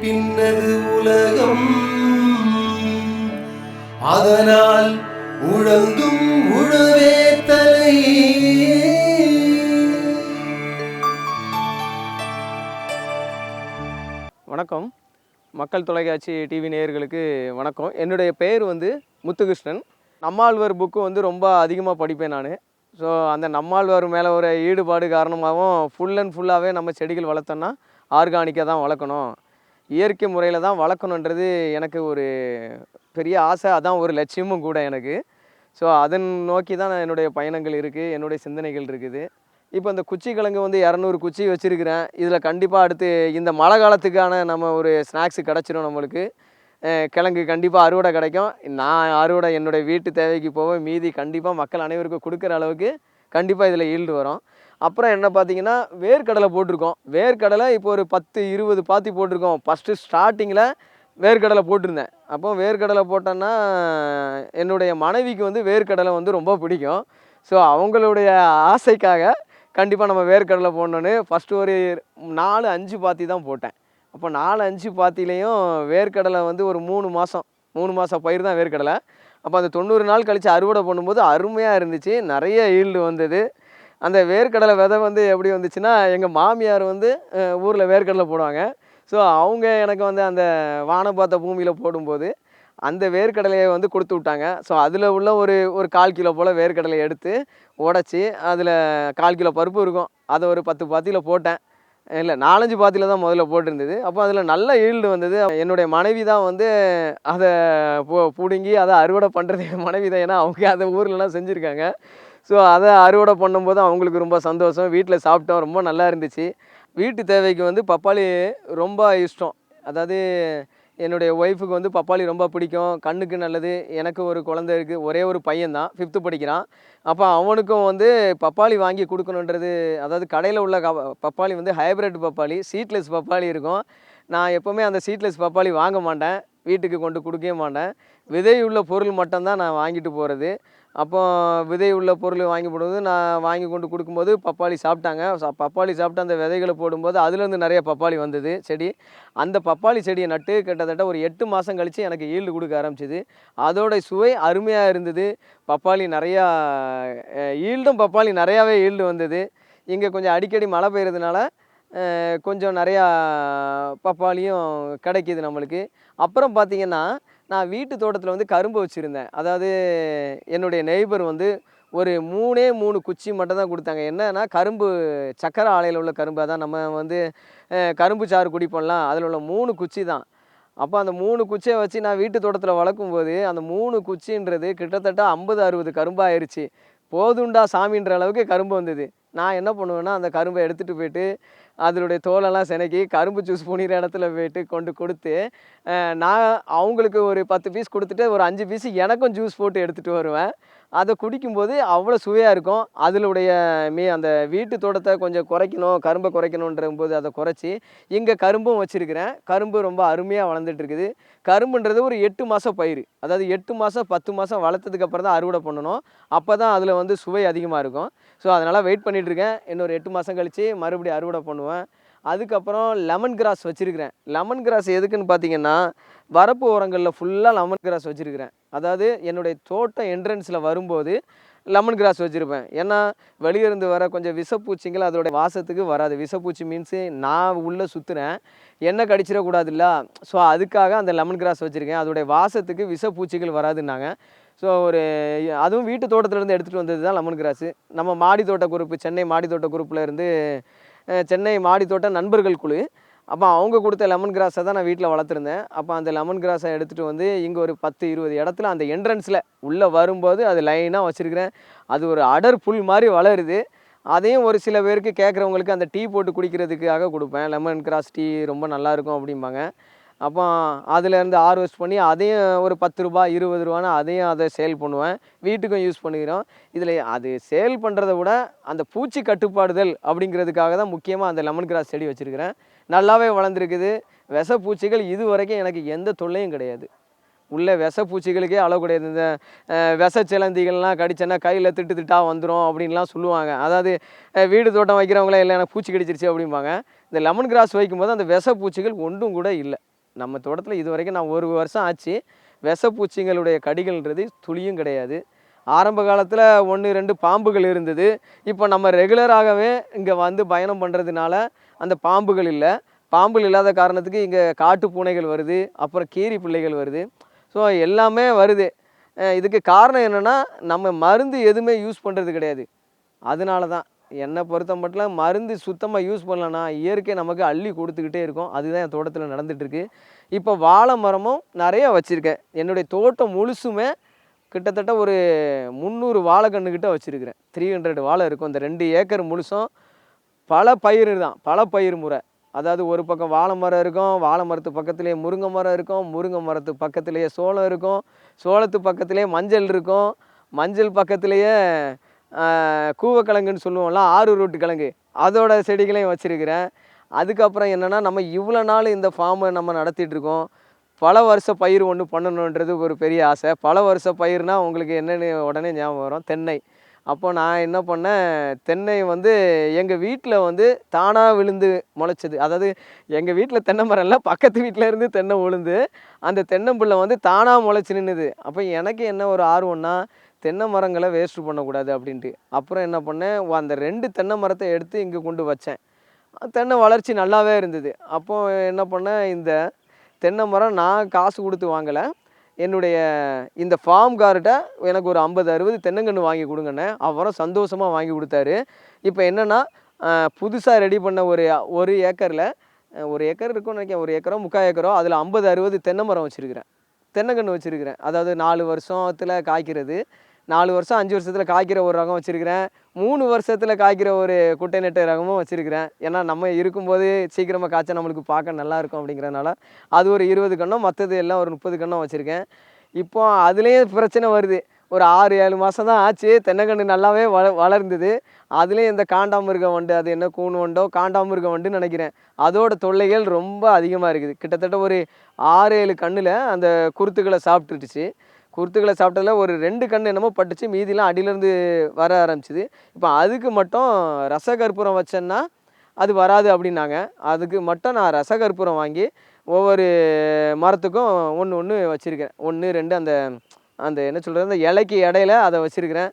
பின்னது உலகம். அதனால் உழந்தும் உழவே தலை. வணக்கம். மக்கள் தொலைக்காட்சி டிவி நேயர்களுக்கு வணக்கம். என்னுடைய பெயர் வந்து முத்துகிருஷ்ணன். நம்மாழ்வார் புக்கு வந்து ரொம்ப அதிகமாக படிப்பேன் நான். ஸோ அந்த நம்மாழ்வார் மேலே ஒரு ஈடுபாடு காரணமாகவும் ஃபுல் அண்ட் ஃபுல்லாகவே நம்ம செடிகள் வளர்த்தோன்னா ஆர்கானிக்காக தான் வளர்க்கணும். இயற்கை முறையில் தான் வளர்க்கணுன்றது எனக்கு ஒரு பெரிய ஆசை. அதான் ஒரு லட்சியமும் கூட எனக்கு. ஸோ அதன் நோக்கி தான் என்னுடைய பயணங்கள் இருக்குது என்னுடைய சிந்தனைகள் இருக்குது. இப்போ இந்த குச்சி கிழங்கு வந்து இரநூறு குச்சி வச்சுருக்கிறேன். இதில் கண்டிப்பாக அடுத்து இந்த மழை காலத்துக்கான நம்ம ஒரு ஸ்நாக்ஸு கிடச்சிரும் நம்மளுக்கு. கிழங்கு கண்டிப்பாக அறுவடை கிடைக்கும். நான் அறுவடை என்னுடைய வீட்டு தேவைக்கு போக மீதி கண்டிப்பாக மக்கள் அனைவருக்கும் கொடுக்குற அளவுக்கு கண்டிப்பாக இதில் ஈல்டு வரும். அப்புறம் என்ன பார்த்தீங்கன்னா வேர்க்கடலை போட்டிருக்கோம். வேர்க்கடலை இப்போ ஒரு பத்து இருபது பாத்தி போட்டிருக்கோம். ஃபஸ்ட்டு ஸ்டார்டிங்கில் வேர்க்கடலை போட்டிருந்தேன். அப்போ வேர்க்கடலை போட்டேன்னா என்னுடைய மனைவிக்கு வந்து வேர்க்கடலை வந்து ரொம்ப பிடிக்கும். ஸோ அவங்களுடைய ஆசைக்காக கண்டிப்பாக நம்ம வேர்க்கடலை போடணுன்னு ஃபஸ்ட்டு ஒரு நாலு அஞ்சு பாத்தி தான் போட்டேன். அப்போ நாலு அஞ்சு பாத்திலையும் வேர்க்கடலை வந்து ஒரு மூணு மாதம் மூணு மாதம் பயிர் தான் வேர்க்கடலை. அப்போ அந்த தொண்ணூறு நாள் கழித்து அறுவடை பண்ணும்போது அருமையாக இருந்துச்சு. நிறைய ஈல்டு வந்தது. அந்த வேர்க்கடலை விதை வந்து எப்படி வந்துச்சுன்னா எங்கள் மாமியார் வந்து ஊரில் வேர்க்கடலை போடுவாங்க. ஸோ அவங்க எனக்கு வந்து அந்த வானம் பார்த்த பூமியில் போடும்போது அந்த வேர்க்கடலையை வந்து கொடுத்து விட்டாங்க. ஸோ அதில் உள்ள ஒரு ஒரு கால் கிலோ போல் வேர்க்கடலையை எடுத்து உடச்சி அதில் கால் கிலோ பருப்பு இருக்கும். அதை ஒரு பத்து பாத்தியில் போட்டேன். இல்லை நாலஞ்சு பாத்தியில் தான் முதல்ல போட்டிருந்தது. அப்போ அதில் நல்ல ஈல்டு வந்தது. என்னுடைய மனைவி தான் வந்து அதை பு பிடுங்கி அதை அறுவடை பண்ணுறது மனைவி தான். ஏன்னா அவங்க அந்த ஊர்லலாம் செஞ்சுருக்காங்க. ஸோ அதை அறுவடை பண்ணும்போது அவங்களுக்கு ரொம்ப சந்தோஷம். வீட்டில் சாப்பிட்டோம் ரொம்ப நல்லா இருந்துச்சு. வீட்டு தேவைக்கு வந்து பப்பாளி ரொம்ப இஷ்டம். அதாவது என்னுடைய ஒய்ஃபுக்கு வந்து பப்பாளி ரொம்ப பிடிக்கும். கண்ணுக்கு நல்லது. எனக்கு ஒரு குழந்தை இருக்குது ஒரே ஒரு பையன் தான் ஃபிஃப்த்து படிக்கிறான். அப்போ அவனுக்கும் வந்து பப்பாளி வாங்கி கொடுக்கணுன்றது அதாவது கடையில் உள்ள க- பப்பாளி வந்து ஹைப்ரிட் பப்பாளி சீட்லெஸ் பப்பாளி இருக்கும். நான் எப்போவுமே அந்த சீட்லெஸ் பப்பாளி வாங்க மாட்டேன். வீட்டுக்கு கொண்டு கொடுக்கவே மாட்டேன். விதை உள்ள பொருள் மட்டும்தான் நான் வாங்கிட்டு போகிறது அப்போ விதை உள்ள பொருள் வாங்கி போடும்போது நான் வாங்கி கொண்டு கொடுக்கும்போது பப்பாளி சாப்பிட்டாங்க. பப்பாளி சாப்பிட்டு அந்த விதைகளை போடும்போது அதுலேருந்து நிறைய பப்பாளி வந்தது செடி. அந்த பப்பாளி செடியை நட்டு கிட்டத்தட்ட ஒரு எட்டு மாதம் கழித்து எனக்கு ஈல்டு கொடுக்க ஆரம்பிச்சிது. அதோடய சுவை அருமையாக இருந்தது. பப்பாளி நிறையா ஈல்டும் பப்பாளி நிறையாவே ஈல்டு வந்தது. இங்கே கொஞ்சம் அடிக்கடி மழை பெய்கிறதுனால கொஞ்சம் நிறையா பப்பாளியும் கிடைக்கிது நம்மளுக்கு. அப்புறம் பார்த்திங்கன்னா நான் வீட்டு தோட்டத்தில் வந்து கரும்பு வச்சுருந்தேன். அதாவது என்னுடைய நெய்பர் வந்து ஒரு மூணே மூணு குச்சி மட்டும் தான் கொடுத்தாங்க. என்னன்னா கரும்பு சக்கரை ஆலையில் உள்ள கரும்பு. அதான் நம்ம வந்து கரும்பு சாறு குடிப்போம்லாம் அதில் உள்ள மூணு குச்சி தான். அப்போ அந்த மூணு குச்சியை வச்சு நான் வீட்டு தோட்டத்தில் வளர்க்கும்போது அந்த மூணு குச்சின்றது கிட்டத்தட்ட ஐம்பது அறுபது கரும்பாயிருச்சு போதுண்டா சாமின்ற அளவுக்கு கரும்பு வந்தது. நான் என்ன பண்ணுவேன்னா அந்த கரும்பை எடுத்துகிட்டு போயிட்டு அதனுடைய தோலெல்லாம் செனக்கி கரும்பு ஜூஸ் புனிற இடத்துல போயிட்டு கொண்டு கொடுத்து நான் அவங்களுக்கு ஒரு பத்து பீஸ் கொடுத்துட்டு ஒரு அஞ்சு பீஸ் எனக்கும் ஜூஸ் போட்டு எடுத்துகிட்டு வருவேன். அதை குடிக்கும்போது அவ்வளோ சுவையாக இருக்கும். அதிலுடைய மீ அந்த வீட்டு தோட்டத்தை கொஞ்சம் குறைக்கணும் கரும்பை குறைக்கணுன்ற போது அதை குறைச்சி இங்கே கரும்பும் வச்சுருக்கிறேன். கரும்பு ரொம்ப அருமையாக வளர்ந்துட்டு இருக்குது. கரும்புன்றது ஒரு எட்டு மாதம் பயிர் அதாவது எட்டு மாதம் பத்து மாதம் வளர்த்ததுக்கு அப்புறம் தான் அறுவடை பண்ணணும். அப்போ தான் அதில் வந்து சுவை அதிகமாக இருக்கும். ஸோ அதனால் வெயிட் பண்ணிகிட்ருக்கேன் இருக்கேன். இன்னொரு எட்டு மாதம் கழித்து மறுபடியும் அறுவடை பண்ணுவேன். அதுக்கப்புறம் லெமன் கிராஸ் வச்சுருக்கிறேன். லெமன் கிராஸ் எதுக்குன்னு பார்த்தீங்கன்னா வரப்பு ஓரங்களில் ஃபுல்லாக லெமன் கிராஸ் வச்சுருக்கிறேன். அதாவது என்னுடைய தோட்டம் என்ட்ரன்ஸில் வரும்போது லெமன் கிராஸ் வச்சுருப்பேன். ஏன்னா வெளியே இருந்து வர கொஞ்சம் விஷப்பூச்சிங்கள் அதோட வாசத்துக்கு வராது. விஷப்பூச்சி மீன்ஸு நான் உள்ளே சுற்றுறேன் எண்ணெய் கடிச்சிடக்கூடாதுல்ல? ஸோ அதுக்காக அந்த லெமன் கிராஸ் வச்சுருக்கேன். அதோடைய வாசத்துக்கு விஷப்பூச்சிகள் வராதுன்னாங்க. ஸோ ஒரு அதுவும் வீட்டு தோட்டத்துலேருந்து எடுத்துகிட்டு வந்தது தான் லெமன் கிராஸு நம்ம மாடி தோட்ட குரூப்பு சென்னை மாடி தோட்ட குரூப்பில் இருந்து சென்னை மாடி நண்பர்கள் குழு. அப்போ அவங்க கொடுத்த லெமன் கிராஸை தான் நான் வீட்டில் வளர்த்துருந்தேன். அப்போ அந்த லெமன் கிராஸை எடுத்துகிட்டு வந்து இங்கே ஒரு பத்து இருபது இடத்துல அந்த என்ட்ரன்ஸில் உள்ளே வரும்போது அது லைனாக வச்சுருக்கிறேன். அது ஒரு அடர் புல் மாதிரி வளருது. அதையும் ஒரு சில பேருக்கு கேட்குறவங்களுக்கு அந்த டீ போட்டு குடிக்கிறதுக்காக கொடுப்பேன். லெமன் கிராஸ் டீ ரொம்ப நல்லாயிருக்கும் அப்படிம்பாங்க. அப்போ அதுலேருந்து ஹார்வெஸ்ட் பண்ணி அதையும் ஒரு பத்து ரூபா இருபது ரூபான்னு அதையும் அதை சேல் பண்ணுவேன். வீட்டுக்கும் யூஸ் பண்ணிக்கிறோம். இதில் அது சேல் பண்ணுறத விட அந்த பூச்சி கட்டுப்பாடுதல் அப்படிங்கிறதுக்காக தான் முக்கியமாக அந்த லெமன் கிராஸ் செடி வச்சுருக்கிறேன். நல்லாவே வளர்ந்துருக்குது. விஷ பூச்சிகள் இது வரைக்கும் எனக்கு எந்த தொல்லையும் கிடையாது. உள்ள விஷ பூச்சிகளுக்கே அளவு கிடையாது. இந்த விஷ சிலந்திகள்லாம் கடிச்சேன்னா கையில் திட்டு திட்டா வந்துடும் அப்படின்லாம் சொல்லுவாங்க. அதாவது வீடு தோட்டம் வைக்கிறவங்களே இல்லை எனக்கு பூச்சி கடிச்சிருச்சு அப்படிம்பாங்க. இந்த லெமன் கிராஸ் வைக்கும்போது அந்த விஷ பூச்சிகள் ஒன்றும் கூட இல்லை. நம்ம தோட்டத்தில் இது வரைக்கும் நான் ஒரு வருஷம் ஆச்சு. விஷ பூச்சிங்களுடைய கடிகள்ன்றது துளியும் கிடையாது. ஆரம்ப காலத்தில் ஒன்று ரெண்டு பாம்புகள் இருந்தது. இப்போ நம்ம ரெகுலராகவே இங்கே வந்து பயணம் பண்ணுறதுனால அந்த பாம்புகள் இல்லை. பாம்புகள் இல்லாத காரணத்துக்கு இங்கே காட்டு பூனைகள் வருது அப்புறம் கீரி பிள்ளைகள் வருது. ஸோ எல்லாமே வருது. இதுக்கு காரணம் என்னென்னா நம்ம மருந்து எதுவுமே யூஸ் பண்ணுறது கிடையாது. அதனால தான் என்னை பொறுத்த மட்டும் மருந்து சுத்தமாக யூஸ் பண்ணலன்னா இயற்கை நமக்கு அள்ளி கொடுத்துக்கிட்டே இருக்கும். அதுதான் என் தோட்டத்தில் நடந்துகிட்ருக்கு இப்போ வாழை மரமும் நிறைய வச்சுருக்கேன். என்னுடைய தோட்டம் முழுசுமே கிட்டத்தட்ட ஒரு முந்நூறு வாழைக்கன்றுக்கிட்ட வச்சுருக்கிறேன். த்ரீ ஹண்ட்ரட் வாழை இருக்கும். இந்த ரெண்டு ஏக்கர் முழுசும் பல பயிர் தான். பல பயிர் முறை. அதாவது ஒரு பக்கம் வாழை மரம் இருக்கும் வாழை மரத்து பக்கத்துலேயே முருங்கை மரம் இருக்கும் முருங்கை மரத்து பக்கத்துலேயே சோளம் இருக்கும் சோளத்து பக்கத்துலேயே மஞ்சள் இருக்கும் மஞ்சள் பக்கத்துலேயே கூவக்கிழங்குன்னு சொல்லுவோம்ல ஆறு ரூட்டு கிழங்கு. அதோட செடிகளையும் வச்சுருக்கிறேன். அதுக்கப்புறம் என்னென்னா நம்ம இவ்வளோ நாள் இந்த ஃபார்மை நம்ம நடத்திட்டு இருக்கோம் பல வருஷ பயிர் ஒன்று பண்ணணுன்றது ஒரு பெரிய ஆசை. பல வருஷ பயிர்னால் உங்களுக்கு என்னென்னு உடனே ஞாபகம் வரும். தென்னை. அப்போ நான் என்ன பண்ணேன் தென்னை வந்து எங்கள் வீட்டில் வந்து தானாக விழுந்து முளைச்சது. அதாவது எங்கள் வீட்டில் தென்னை மரம் இல்லை பக்கத்து வீட்டில் இருந்து தென்னை விழுந்து அந்த தென்னம்பிள்ளை வந்து தானாக முளைச்சி நின்றுது அப்போ எனக்கு என்ன ஒரு ஆர்வம்னா தென்னை மரங்களை வேஸ்ட் பண்ணக்கூடாது அப்படின்ட்டு. அப்புறம் என்ன பண்ணேன்? அந்த ரெண்டு தென்னை மரத்தை எடுத்து இங்கே கொண்டு வச்சேன். தென்னை வளர்ச்சி நல்லாவே இருந்தது. அப்போ என்ன பண்ணேன்? இந்த தென்னை மரம் நான் காசு கொடுத்து வாங்கலை. என்னுடைய இந்த ஃபார்ம்கார்ட்ட எனக்கு ஒரு ஐம்பது அறுபது தென்னங்கன்று வாங்கி கொடுங்கண்ணே. அவரும் சந்தோஷமாக வாங்கி கொடுத்தாரு. இப்போ என்னென்னா புதுசாக ரெடி பண்ண ஒரு ஒரு ஏக்கரில் ஒரு ஏக்கர் இருக்கும்னு நினைக்கிறேன். ஒரு ஏக்கரோ முக்கால் ஏக்கரோ அதில் ஐம்பது அறுபது தென்னை மரம் வச்சுருக்கிறேன். தென்னங்கன்று வச்சுருக்கிறேன். அதாவது நாலு வருஷத்தில் காய்க்கிறது. நாலு வருஷம் அஞ்சு வருஷத்தில் காய்க்கிற ஒரு ரகம் வச்சுருக்கிறேன். மூணு வருஷத்தில் காய்க்கிற ஒரு குட்டை நெட்டு ரகமும் வச்சுருக்கிறேன். ஏன்னா நம்ம இருக்கும்போது சீக்கிரமாக காய்ச்சா நம்மளுக்கு பார்க்க நல்லா இருக்கும் அப்படிங்கிறனால அது ஒரு இருபது கண்ணும் மற்றது எல்லாம் ஒரு முப்பது கண்ணும் வச்சுருக்கேன். இப்போ அதுலேயும் பிரச்சனை வருது. ஒரு ஆறு ஏழு மாதம் தான் ஆச்சு. தென்னைக்கன்று நல்லாவே வள வளர்ந்தது. அதுலேயும் இந்த காண்டாமிருக வண்டு அது என்ன கூணு வண்டோ காண்டாமிருக வண்டுன்னு நினைக்கிறேன். அதோட தொல்லைகள் ரொம்ப அதிகமாக இருக்குது. கிட்டத்தட்ட ஒரு ஆறு ஏழு கண்ணில் அந்த குருத்துக்களை சாப்பிட்டுருச்சு. குருத்துக்களை சாப்பிட்டதுல ஒரு ரெண்டு கண் என்னமோ பட்டுச்சு. மீதிலாம் அடியிலேருந்து வர ஆரம்பிச்சிது. இப்போ அதுக்கு மட்டும் ரசகற்பூரம் வச்சேன்னா அது வராது அப்படின்னாங்க. அதுக்கு மட்டும் நான் ரசகற்பூரம் வாங்கி ஒவ்வொரு மரத்துக்கும் ஒன்று ஒன்று வச்சுருக்கேன். ஒன்று ரெண்டு அந்த அந்த என்ன சொல்கிறது அந்த இலைக்கு இடையில அதை வச்சுருக்கிறேன்.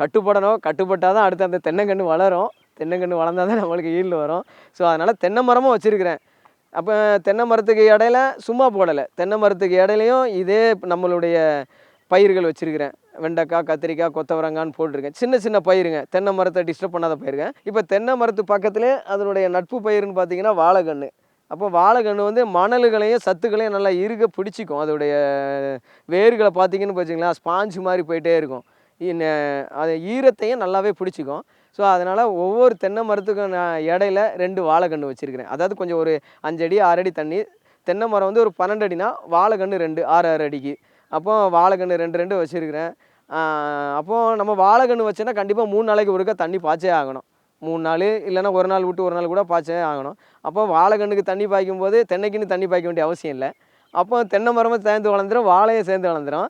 கட்டுப்படணும். கட்டுப்பட்டால் தான் அடுத்து அந்த தென்னங்கன்று வளரும். தென்னங்கன்று வளர்ந்தால் தான் நம்மளுக்கு ஈல்டு வரும். ஸோ அதனால் தென்னை மரமும் வச்சுருக்கிறேன். அப்போ தென்னை மரத்துக்கு இடையில சும்மா போடலை. தென்னை மரத்துக்கு இடையிலையும் இதே நம்மளுடைய பயிர்கள் வச்சுருக்கிறேன். வெண்டைக்காய் கத்திரிக்காய் கொத்தவரங்கான்னு போட்டிருக்கேன். சின்ன சின்ன பயிருங்க. தென்னை மரத்தை டிஸ்டர்ப் பண்ணாத பயிருங்க. இப்போ தென்னை மரத்து பக்கத்துலேயே அதனுடைய நட்பு பயிருன்னு பார்த்தீங்கன்னா வாழைக்கன்று அப்போ வாழைக்கன்று வந்து மணல்களையும் சத்துக்களையும் நல்லா இறுக பிடிச்சிக்கும். அதோடைய வேர்களை பார்த்தீங்கன்னு வச்சுங்களேன் ஸ்பாஞ்சு மாதிரி போயிட்டே இருக்கும். அது ஈரத்தையும் நல்லாவே பிடிச்சிக்கும். ஸோ அதனால் ஒவ்வொரு தென்னை மரத்துக்கும் நான் இடையில ரெண்டு வாழைக்கன்று வச்சுருக்கிறேன். அதாவது கொஞ்சம் ஒரு அஞ்சடி ஆறடி தண்ணி. தென்னை மரம் வந்து ஒரு பன்னெண்டு அடினா வாழைக்கன்று ரெண்டு ஆறு ஆறு அடிக்கு. அப்போ வாழைக்கன்று ரெண்டு ரெண்டு வச்சுருக்கிறேன். அப்போது நம்ம வாழைக்கன்று வச்சோன்னா கண்டிப்பாக மூணு நாளைக்கு ஒருக்கா தண்ணி பாய்ச்சே ஆகணும். மூணு நாள் இல்லைன்னா ஒரு நாள் விட்டு ஒரு நாள் கூட பாய்ச்சே ஆகணும். அப்போ வாழைக்கண்ணுக்கு தண்ணி பாய்க்கும் போது தென்னைக்குன்னு தண்ணி பாய்க்க வேண்டிய அவசியம் இல்லை. அப்போ தென்னை மரமும் சேர்ந்து வளர்ந்துடும் வாழையும் சேர்ந்து வளர்ந்துரும்.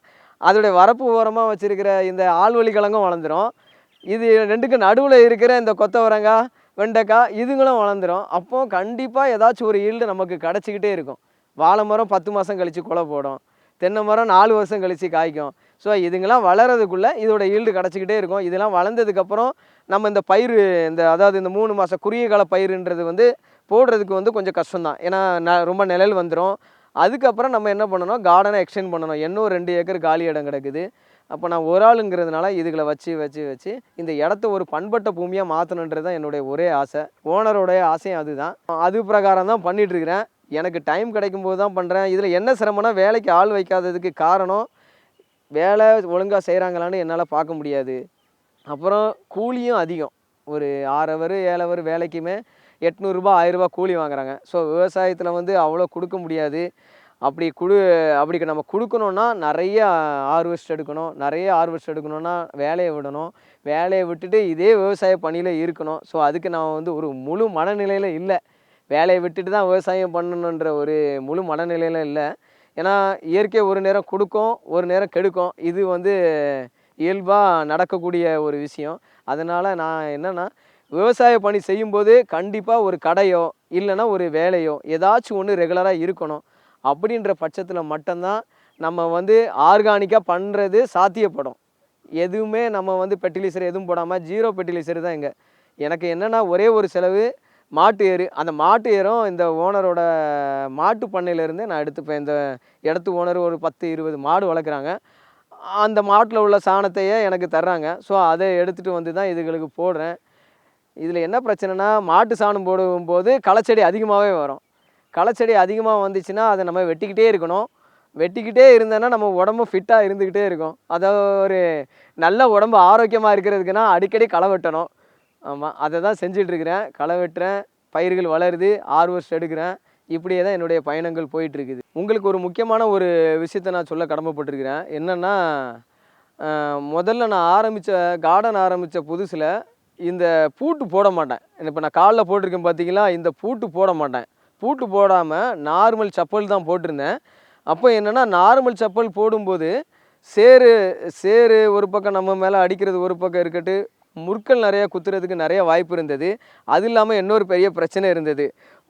அதோடைய வரப்பு ஓரமாக வச்சுருக்கிற இந்த ஆள்வழி கிழங்கும் வளர்ந்துடும் இது ரெண்டுக்கும் நடுவில் இருக்கிற இந்த கொத்தவரங்காய் வெண்டைக்காய் இதுங்களும் வளர்ந்துடும் அப்போது கண்டிப்பாக ஏதாச்சும் ஒரு ஈல்டு நமக்கு கிடச்சிக்கிட்டே இருக்கும். வாழை மரம் பத்து மாதம் கழித்து குலை போடும். தென்னை மரம் நாலு வருஷம் கழித்து காய்க்கும். ஸோ இதுங்கெல்லாம் வளரதுக்குள்ளே இதோட ஈல்டு கிடச்சிக்கிட்டே இருக்கும். இதெல்லாம் வளர்ந்ததுக்கப்புறம் நம்ம இந்த பயிர் இந்த அதாவது இந்த மூணு மாதம் குறுகிய கால பயிருன்றது வந்து போடுறதுக்கு வந்து கொஞ்சம் கஷ்டம்தான். ஏன்னா ந ரொம்ப நிழல் வந்துடும் அதுக்கப்புறம் நம்ம என்ன பண்ணணும்? கார்டனை எக்ஸ்டெண்ட் பண்ணணும். இன்னும் ரெண்டு ஏக்கர் காலி இடம் கிடக்குது. அப்போ நான் ஒரு ஆளுங்கிறதுனால இதுகளை வச்சு வச்சு வச்சு இந்த இடத்த ஒரு பண்பட்ட பூமியாக மாற்றணுன்றது தான் என்னுடைய ஒரே ஆசை. ஓனருடைய ஆசையும் அதுதான். அது பிரகாரம் தான் பண்ணிகிட்ருக்கிறேன் எனக்கு டைம் கிடைக்கும் போது தான் பண்ணுறேன் இதில் என்ன சிரமம்னா வேலைக்கு ஆள் வைக்காததுக்கு காரணம் வேலை ஒழுங்காக செய்கிறாங்களான்னு என்னால் பார்க்க முடியாது. அப்புறம் கூலியும் அதிகம். ஒரு ஆறு ஹவர் ஏழு ஹவர் வேலைக்குமே எட்நூறுரூபா ஆயிரரூபா கூலி வாங்குறாங்க. ஸோ விவசாயத்தில் வந்து அவ்வளோ கொடுக்க முடியாது. அப்படி குடு அப்படி நம்ம கொடுக்கணுன்னா நிறைய ஹார்வெஸ்ட் எடுக்கணும். நிறைய ஹார்வெஸ்ட் எடுக்கணும்னா வேலையை விடணும். வேலையை விட்டுட்டு இதே விவசாய பணியில் இருக்கணும். ஸோ அதுக்கு நான் வந்து ஒரு முழு மனநிலையில் இல்லை. வேலையை விட்டுட்டு தான் விவசாயம் பண்ணணுன்ற ஒரு முழு மனநிலையில் இல்லை. ஏன்னா இயற்கை ஒரு நேரம் கொடுக்கும் ஒரு நேரம் கெடுக்கும். இது வந்து இயல்பாக நடக்கக்கூடிய ஒரு விஷயம். அதனால் நான் என்னென்னா விவசாய பணி செய்யும்போது கண்டிப்பாக ஒரு கடையோ இல்லைன்னா ஒரு வேலையோ ஏதாச்சும் ஒன்று ரெகுலராக இருக்கணும். அப்படின்ற பட்சத்தில் மட்டும்தான் நம்ம வந்து ஆர்கானிக்காக பண்ணுறது சாத்தியப்படும். எதுவுமே நம்ம வந்து ஃபெர்டிலைசர் எதுவும் போடாமல் ஜீரோ ஃபெர்டிலைசர் தான் இங்கே. எனக்கு என்னென்னா ஒரே ஒரு செலவு மாட்டு எரு அந்த மாட்டு எரும் இந்த ஓனரோட மாட்டு பண்ணையிலேருந்து நான் எடுத்துப்பேன் இந்த இடத்து ஓனர் ஒரு பத்து இருபது மாடு வளர்க்குறாங்க. அந்த மாட்டில் உள்ள சாணத்தையே எனக்கு தர்றாங்க. ஸோ அதை எடுத்துகிட்டு வந்து தான் இதுகளுக்கு போடுறேன். இதில் என்ன பிரச்சனைனா மாட்டு சாணம் போடும்போது களைச்செடி அதிகமாகவே வரும். களைச்செடி அதிகமாக வந்துச்சுன்னா அதை நம்ம வெட்டிக்கிட்டே இருக்கணும். வெட்டிக்கிட்டே இருந்தேன்னா நம்ம உடம்பு ஃபிட்டாக இருந்துக்கிட்டே இருக்கும். அதை ஒரு நல்ல உடம்பு ஆரோக்கியமாக இருக்கிறதுக்குன்னா அடிக்கடி களை வெட்டணும். ஆமாம் அதை தான் செஞ்சிட்ருக்கிறேன். களை வெட்டுறேன் பயிர்கள் வளருது ஹார்வெஸ்ட் எடுக்கிறேன். இப்படியே தான் என்னுடைய பயணங்கள் போயிட்டுருக்குது உங்களுக்கு ஒரு முக்கியமான ஒரு விஷயத்த நான் சொல்ல கடமைப்பட்டிருக்கிறேன். என்னென்னா முதல்ல நான் ஆரம்பித்த கார்டன் ஆரம்பித்த புதுசில் இந்த பூட்டு போட மாட்டேன். இப்போ நான் காலில் போட்டிருக்கேன் பார்த்தீங்களா இந்த பூட்டு போட மாட்டேன். பூட்டு போடாமல் நார்மல் செப்பல் தான் போட்டிருந்தேன். அப்போ என்னென்னா நார்மல் செப்பல் போடும்போது சேரு சேரு ஒரு பக்கம் நம்ம மேலே அடிக்கிறது ஒரு பக்கம் இருக்கட்டு முற்கள் நிறையா குத்துறதுக்கு நிறைய வாய்ப்பு இருந்தது. அது இல்லாமல் இன்னொரு பெரிய பிரச்சனை இருந்தது.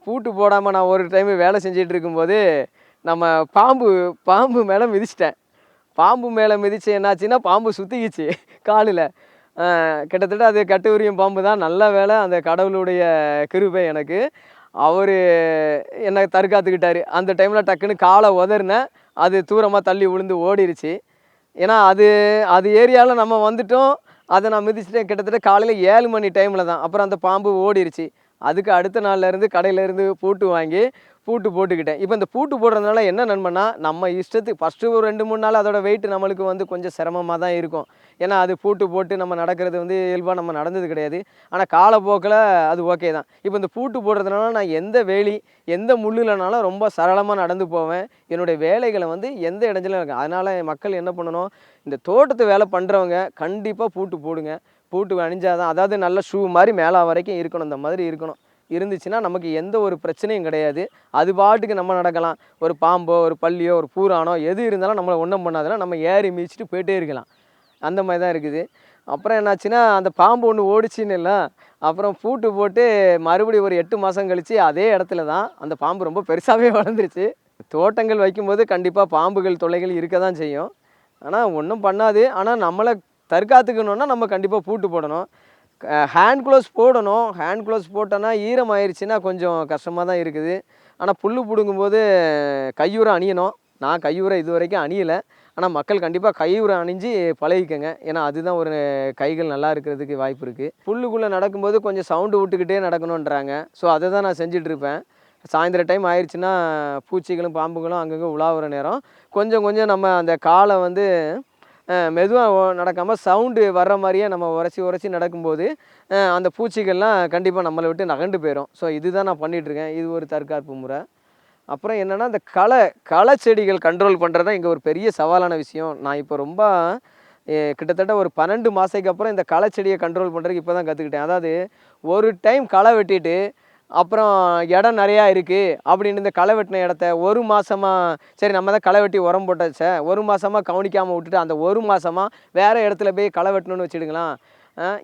பூட்டு போடாமல் நான் ஒரு டைம் வேலை செஞ்சிட்டு இருக்கும்போது நம்ம பாம்பு பாம்பு மேலே மிதிச்சிட்டேன். பாம்பு மேலே மிதிச்சு என்னாச்சுன்னா பாம்பு சுற்றிக்கிச்சு காலில். கிட்டத்தட்ட அது கட்டுவிரியம் பாம்பு தான். நல்ல வேலை அந்த கடவுளுடைய கிருபை எனக்கு. அவர் என்னை தற்காத்துக்கிட்டார். அந்த டைமில் டக்குன்னு காலை உதறினேன் அது தூரமாக தள்ளி விழுந்து ஓடிருச்சு. ஏன்னா அது அது ஏரியாவில் நம்ம வந்துட்டோம். அதை நான் மிதிச்சிட்டேன். கிட்டத்தட்ட காலையில் ஏழு மணி டைமில் தான். அப்புறம் அந்த பாம்பு ஓடிருச்சு. அதுக்கு அடுத்த நாள்ல இருந்து பூட்டு வாங்கி பூட்டு போட்டுக்கிட்டேன். இப்போ இந்த பூட்டு போடுறதுனால என்ன நன்மைன்னா நம்ம இஷ்டத்துக்கு ஃபஸ்ட்டு ஒரு ரெண்டு மூணு நாள் அதோட வெயிட் நம்மளுக்கு வந்து கொஞ்சம் சிரமமாக தான் இருக்கும். ஏன்னா அது பூட்டு போட்டு நம்ம நடக்கிறது வந்து இயல்பாக நம்ம நடந்தது கிடையாது. ஆனால் காலப்போக்கில் அது ஓகே தான். இப்போ இந்த பூட்டு போடுறதுனால நான் எந்த வேலி எந்த முள்ளுலனாலும் ரொம்ப சரளமாக நடந்து போவேன். என்னுடைய வேலைகளை வந்து எந்த இடத்துல இருக்கும் அதனால் மக்கள் என்ன பண்ணணும் இந்த தோட்டத்து வேலை பண்ணுறவங்க கண்டிப்பாக பூட்டு போடுங்க. பூட்டு அணிஞ்சாதான் அதாவது நல்ல ஷூ மாதிரி மேலே வரைக்கும் இருக்கணும் இந்த மாதிரி இருக்கணும். இருந்துச்சுன்னா நமக்கு எந்த ஒரு பிரச்சனையும் கிடையாது. அது பாட்டுக்கு நம்ம நடக்கலாம். ஒரு பாம்போ ஒரு பள்ளியோ ஒரு பூரானோ எது இருந்தாலும் நம்மளை ஒன்றும் பண்ணாதுன்னா நம்ம ஏறி மிதிச்சிட்டு போயிட்டே இருக்கலாம். அந்த மாதிரி தான் இருக்குது. அப்புறம் என்னாச்சுன்னா அந்த பாம்பு ஒன்று ஓடிச்சின்னு இல்லை. அப்புறம் பூட்டு போட்டு மறுபடியும் ஒரு எட்டு மாதம் கழித்து அதே இடத்துல தான் அந்த பாம்பு ரொம்ப பெருசாகவே வளர்ந்துருச்சு. தோட்டங்கள் வைக்கும்போது கண்டிப்பாக பாம்புகள் தொல்லைகள் இருக்க தான் செய்யும். ஆனால் ஒன்றும் பண்ணாது. ஆனால் நம்மளை தற்காத்துக்கணுன்னா நம்ம கண்டிப்பாக பூட்டு போடணும். ஹேண்ட் க்ளோஸ் போடணும். ஹேண்ட் க்ளோஸ் போட்டோன்னா ஈரம் ஆயிடுச்சுன்னா கொஞ்சம் கஷ்டமாக தான் இருக்குது. ஆனால் புல் பிடுங்கும்போது கையுறை அணியணும். நான் கையுறை இது வரைக்கும் அணியலை. ஆனால் மக்கள் கண்டிப்பாக கையுறை அணிஞ்சு பழகிக்கங்க. ஏன்னா அதுதான் ஒரு கைகள் நல்லா இருக்கிறதுக்கு வாய்ப்பு இருக்குது புல்லுக்குள்ளே நடக்கும்போது கொஞ்சம் சவுண்டு விட்டுக்கிட்டே நடக்கணுன்றாங்க ஸோ அதை தான் நான் செஞ்சிட்ருப்பேன். சாயந்தர டைம் ஆயிடுச்சுன்னா பூச்சிகளும் பாம்புகளும் அங்கங்கே உலாவுற நேரம். கொஞ்சம் கொஞ்சம் நம்ம அந்த காலை வந்து மெதுவாக நடக்காமல் சவுண்டு வர்ற மாதிரியே நம்ம உரசி உரசி நடக்கும்போது அந்த பூச்சிகள்லாம் கண்டிப்பாக நம்மளை விட்டு நகண்டு போயிடும் ஸோ இதுதான் நான் பண்ணிகிட்ருக்கேன் இது ஒரு தற்காப்பு முறை. அப்புறம் என்னென்னா இந்த களை களை செடிகள் கண்ட்ரோல் பண்ணுறது தான் இங்கே ஒரு பெரிய சவாலான விஷயம். நான் இப்போ ரொம்ப கிட்டத்தட்ட ஒரு பன்னெண்டு மாதத்துக்கு அப்புறம் இந்த களை செடியை கண்ட்ரோல் பண்ணுறதுக்கு இப்போ தான் கற்றுக்கிட்டேன் அதாவது ஒரு டைம் களை வெட்டிட்டு அப்புறம் இடம் நிறையா இருக்குது அப்படின்னு இந்த களை வெட்டின இடத்த ஒரு மாதமாக சரி நம்ம தான் களை வெட்டி உரம் போட்டாச்சே ஒரு மாதமாக கவனிக்காமல் விட்டுட்டு அந்த ஒரு மாதமாக வேறு இடத்துல போய் களை வெட்டணும்னு வச்சுடுங்களேன்.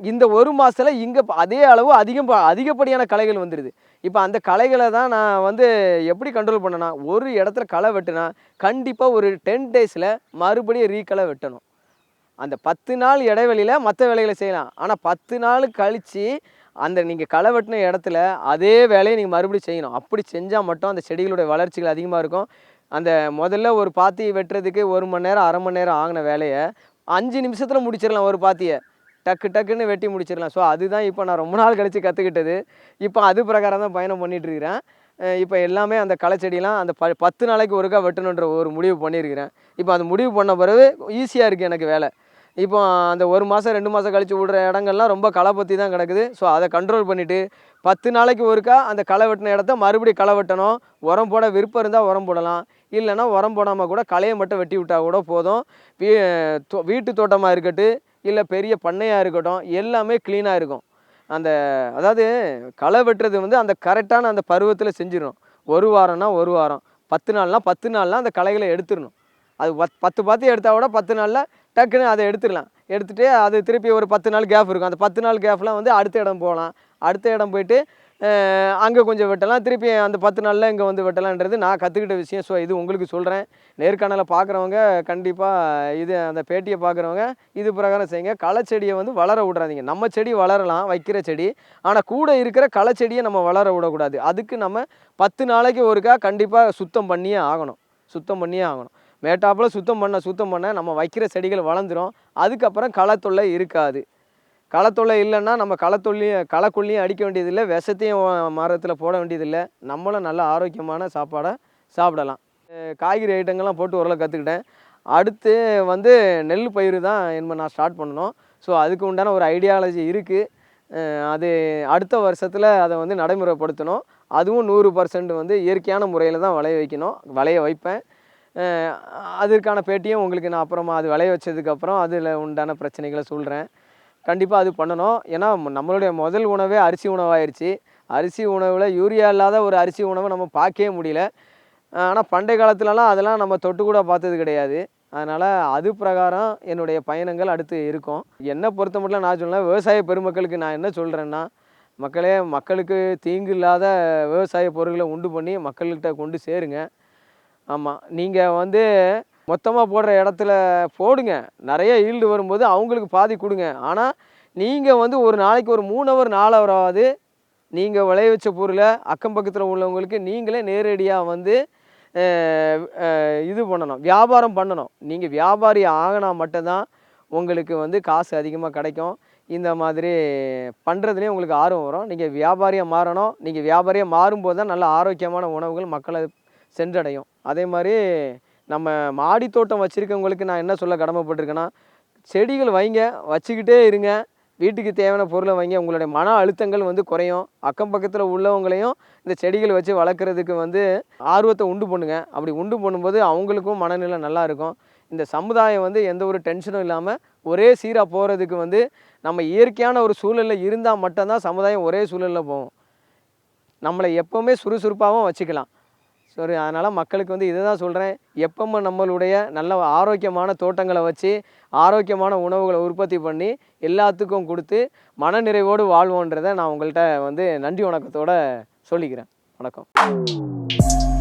இந்த ஒரு மாதத்தில் இங்கே அதே அளவு அதிகம் ப- அதிகப்படியான களைகள் வந்துடுது இப்போ அந்த களைகளை தான் நான் வந்து எப்படி கண்ட்ரோல் பண்ணேன்னா ஒரு இடத்துல களை வெட்டினா கண்டிப்பாக ஒரு டென் டேஸில் மறுபடியும் ரீகளை வெட்டணும். அந்த பத்து நாள் இடைவெளியில் மற்ற வேலைகளை செய்யலாம். ஆனால் பத்து நாள் கழித்து அந்த நீங்கள் களை வெட்டின இடத்துல அதே வேலையை நீங்கள் மறுபடியும் செய்யணும். அப்படி செஞ்சால் மட்டும் அந்த செடிகளுடைய வளர்ச்சிகள் அதிகமாக இருக்கும். அந்த முதல்ல ஒரு பாத்தி வெட்டுறதுக்கு ஒரு மணி நேரம் அரை மணி நேரம் ஆகின வேலையை அஞ்சு நிமிஷத்தில் முடிச்சிடலாம் ஒரு பாத்தியை. டக்கு டக்குன்னு வெட்டி முடிச்சிடலாம். ஸோ அதுதான் இப்போ நான் ரொம்ப நாள் கழித்து கற்றுக்கிட்டது இப்போ அது பிரகாரம் தான் பயணம் பண்ணிகிட்ருக்கிறேன் இப்போ எல்லாமே அந்த களைச்செடிலாம் அந்த ப பத்து நாளைக்கு ஒருக்கா வெட்டணுன்ற ஒரு முடிவு பண்ணியிருக்கிறேன். இப்போ அந்த முடிவு பண்ண பிறகு ஈஸியாக இருக்குது எனக்கு வேலை. இப்போ அந்த ஒரு மாதம் ரெண்டு மாதம் கழித்து விடுற இடங்கள்லாம் ரொம்ப களை பற்றி தான் கிடக்குது. ஸோ அதை கண்ட்ரோல் பண்ணிவிட்டு பத்து நாளைக்கு ஒருக்கா அந்த களை வெட்டின இடத்த மறுபடியும் களை வெட்டணும். உரம் போட விருப்பம் இருந்தால் உரம் போடலாம். இல்லைன்னா உரம் போடாமல் கூட களையை மட்டும் வெட்டி விட்டால் கூட போதும். வீ வீட்டு தோட்டமாக இருக்கட்டும் இல்லை பெரிய பண்ணையாக இருக்கட்டும் எல்லாமே க்ளீனாக இருக்கும். அந்த அதாவது களை வெட்டுறது வந்து அந்த கரெக்டான அந்த பருவத்தில் செஞ்சிடணும். ஒரு வாரம்னா ஒரு வாரம். பத்து நாள்னா பத்து நாள்லாம் அந்த களைகளை எடுத்துடணும். அது பத் பத்து பார்த்து எடுத்தால் கூட பத்து நாளில் டக்குன்னு அதை எடுத்துடலாம். எடுத்துகிட்டு அது திருப்பி ஒரு பத்து நாள் கேப் இருக்கும். அந்த பத்து நாள் கேப்லாம் வந்து அடுத்த இடம் போகலாம். அடுத்த இடம் போயிட்டு அங்கே கொஞ்சம் வெட்டலாம். திருப்பி அந்த பத்து நாளில் இங்கே வந்து வெட்டலான்றது நான் கற்றுக்கிட்ட விஷயம். ஸோ இது உங்களுக்கு சொல்கிறேன் நேர்காணலை பார்க்குறவங்க கண்டிப்பாக இது அந்த பேட்டியை பார்க்குறவங்க இது பிரகாரம் செய்யுங்க. களை வந்து வளர விட்றாதீங்க நம்ம செடி வளரலாம் வைக்கிற செடி. ஆனால் கூட இருக்கிற களை செடியை நம்ம வளர விடக்கூடாது. அதுக்கு நம்ம பத்து நாளைக்கு ஒருக்கா கண்டிப்பாக சுத்தம் பண்ணியே ஆகணும். சுத்தம் பண்ணியே ஆகணும். மேட்டாப்பில் சுத்தம் பண்ண சுத்தம் பண்ண நம்ம வைக்கிற செடிகள் வளர்ந்துரும். அதுக்கப்புறம் களை தொல்லை இருக்காது. களத்தொல்லை இல்லைன்னா நம்ம களத்தொல்லியும் களக்கொல்லியும் அடிக்க வேண்டியதில்லை. விஷத்தையும் மரத்தில் போட வேண்டியதில்லை. நம்மளும் நல்ல ஆரோக்கியமான சாப்பாடை சாப்பிடலாம். காய்கறி ஐட்டங்கள்லாம் போட்டு ஓரளவு கற்றுக்கிட்டேன் அடுத்து வந்து நெல் பயிர் தான் என்ன நான் ஸ்டார்ட் பண்ணணும். ஸோ அதுக்கு உண்டான ஒரு ஐடியாலஜி இருக்குது அது அடுத்த வருஷத்தில் அதை வந்து நடைமுறைப்படுத்தணும். அதுவும் நூறு பர்சன்ட் வந்து இயற்கையான முறையில் தான் விளைய வைக்கணும். விளைய வைப்பேன். அதற்கான பேட்டியும் உங்களுக்கு நான் அப்புறமா அது விளைய வச்சதுக்கப்புறம் அதில் உண்டான பிரச்சனைகளை சொல்கிறேன் கண்டிப்பாக அது பண்ணணும். ஏன்னா நம்மளுடைய முதல் உணவே அரிசி உணவாயிருச்சு. அரிசி உணவில் யூரியா இல்லாத ஒரு அரிசி உணவை நம்ம பார்க்கவே முடியல. ஆனால் பண்டைய காலத்துலலாம் அதெல்லாம் நம்ம தொட்டு கூட பார்த்தது கிடையாது. அதனால் அது பிரகாரம் என்னுடைய பயணங்கள் அடுத்து இருக்கும். என்னை பொறுத்த மட்டும் நான் சொல்லலாம் விவசாய பெருமக்களுக்கு நான் என்ன சொல்கிறேன்னா மக்களே மக்களுக்கு தீங்கு இல்லாத விவசாய பொருட்களை உண்டு பண்ணி மக்கள்கிட்ட கொண்டு சேருங்க. ஆமாம் நீங்கள் வந்து மொத்தமாக போடுற இடத்துல போடுங்க. நிறைய ஈல்டு வரும்போது அவங்களுக்கு பாதி கொடுங்க. ஆனால் நீங்கள் வந்து ஒரு நாளைக்கு ஒரு மூணு ஹவர் நாலு ஹவராவது நீங்கள் விளைய வச்ச பொருளை அக்கம் பக்கத்தில் உள்ளவங்களுக்கு நீங்களே நேரடியாக வந்து இது பண்ணணும். வியாபாரம் பண்ணணும். நீங்கள் வியாபாரி ஆகினா மட்டும்தான் உங்களுக்கு வந்து காசு அதிகமாக கிடைக்கும். இந்த மாதிரி பண்ணுறதுலேயும் உங்களுக்கு ஆர்வம் வரும். நீங்கள் வியாபாரியாக மாறணும். நீங்கள் வியாபாரியாக மாறும்போது தான் நல்ல ஆரோக்கியமான உணவுகள் மக்களை சென்றடையும். அதே மாதிரி நம்ம மாடி தோட்டம் வச்சுருக்கவங்களுக்கு நான் என்ன சொல்ல கடமைப்பட்டிருக்கேன்னா செடிகள் வைங்க வச்சுக்கிட்டே இருங்க. வீட்டுக்கு தேவையான பொருளை வைங்க. உங்களுடைய மன அழுத்தங்கள் வந்து குறையும். அக்கம் பக்கத்தில் உள்ளவங்களையும் இந்த செடிகள் வச்சு வளர்க்குறதுக்கு வந்து ஆர்வத்தை உண்டு பண்ணுங்க. அப்படி உண்டு பண்ணும்போது அவங்களுக்கும் மனநிலை நல்லா இருக்கும். இந்த சமுதாயம் வந்து எந்த ஒரு டென்ஷனும் இல்லாமல் ஒரே சீராக போகிறதுக்கு வந்து நம்ம இயற்கையான ஒரு சூழலில் இருந்தால் மட்டும்தான் சமுதாயம் ஒரே சூழலில் போகும். நம்மளை எப்போவுமே சுறுசுறுப்பாகவும் வச்சுக்கலாம். சரி அதனால் மக்களுக்கு வந்து இதை தான் சொல்கிறேன் எப்பவும் நம்மளுடைய நல்ல ஆரோக்கியமான தோட்டங்களை வச்சு ஆரோக்கியமான உணவுகளை உற்பத்தி பண்ணி எல்லாத்துக்கும் கொடுத்து மனநிறைவோடு வாழ்வோன்றதை நான் உங்கள்கிட்ட வந்து நன்றி வணக்கத்தோட சொல்லிக்கிறேன். வணக்கம்.